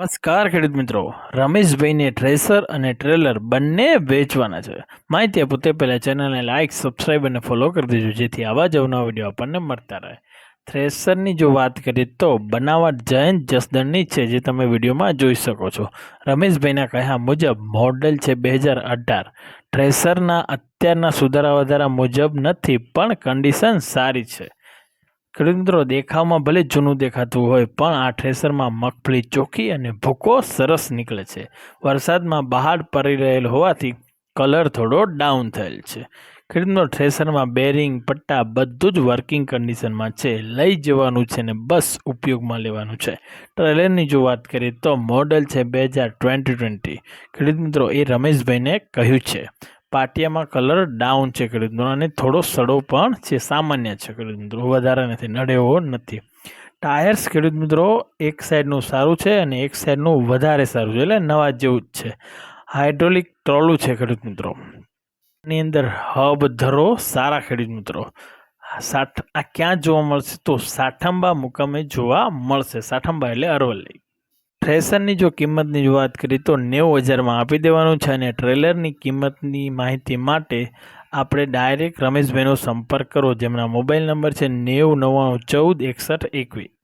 નમસ્કાર ખેડૂત મિત્રો. રમેશભાઈને ટ્રેસર અને ટ્રેલર બંને વેચવાના છે. માહિતી આપો તે પહેલાં ચેનલને લાઇક સબસ્ક્રાઈબ અને ફોલો કરી દેજો, જેથી આવા જ અવનવા વીડિયો આપણને મળતા રહે. થ્રેસરની જો વાત કરીએ તો બનાવટ જયંત જસદણની છે, જે તમે વિડીયોમાં જોઈ શકો છો. રમેશભાઈના કહ્યા મુજબ મોડેલ છે બે હજાર અઢાર. ટ્રેસરના અત્યારના સુધારા વધારા મુજબ નથી, પણ કન્ડિશન સારી છે. ખેડૂત દેખાવમાં ભલે જૂનું દેખાતું હોય, પણ આ થ્રેસરમાં મગફળી ચોખ્ખી અને ભૂકો સરસ નીકળે છે. વરસાદમાં બહાર પડી રહેલ હોવાથી કલર થોડો ડાઉન થયેલ છે. ખેડૂતનો થ્રેસરમાં બેરિંગ પટ્ટા બધું જ વર્કિંગ કન્ડિશનમાં છે. લઈ જવાનું છે ને બસ ઉપયોગમાં લેવાનું છે. ટ્રેલરની જો વાત કરીએ તો મોડલ છે બે હજાર ટ્વેન્ટી ટ્વેન્ટી ખેડૂત મિત્રો એ રમેશભાઈને કહ્યું છે. પાટિયામાં કલર ડાઉન છે ખેડૂત અને થોડો સડો પણ છે, સામાન્ય છે ખેડૂત મિત્રો વધારે નથી, નડેવો નથી. ટાયર્સ ખેડૂત મિત્રો એક સાઈડનું સારું છે, અને એક સાઈડનું વધારે સારું છે, એટલે નવા જેવું જ છે. હાઇડ્રોલિક ટ્રોલું છે ખેડૂત મિત્રો એની અંદર હબ ધરો, સારા ખેડૂત મિત્રો સાઠ આ ક્યાં જોવા મળશે? તો સાઠંબા મુકામે જોવા મળશે. સાઠંબા એટલે અરવલ્લી. થ્રેસરની જો કિંમતની વાત કરીએ તો નેવું હજારમાં આપી દેવાનું છે અને ટ્રેલરની કિંમતની માહિતી માટે આપણે ડાયરેક્ટ રમેશભાઈનો સંપર્ક કરો, જેમના મોબાઈલ નંબર છે નેવું નવ્વાણું ચૌદ એકસઠ એકવીસ.